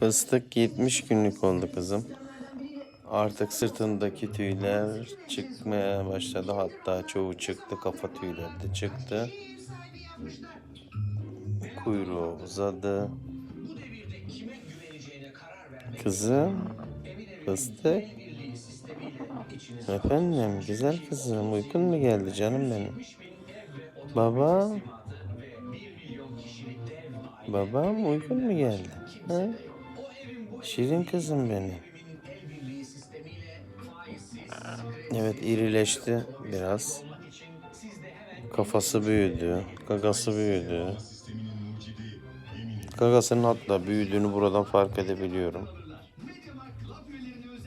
Fıstık 70 günlük oldu kızım. Artık sırtındaki tüyler çıkmaya başladı. Hatta çoğu çıktı. Kafa tüyleri de çıktı. Kuyruğu uzadı. Kızım. Fıstık. Efendim güzel kızım uykun mu geldi canım benim? Baba. Babam uykun mu geldi? Ha? Şirin kızım benim. Evet irileşti biraz. Kafası büyüdü. Gagası büyüdü. Gagasının hatta büyüdüğünü buradan fark edebiliyorum. Mediamarkt Club üyelerine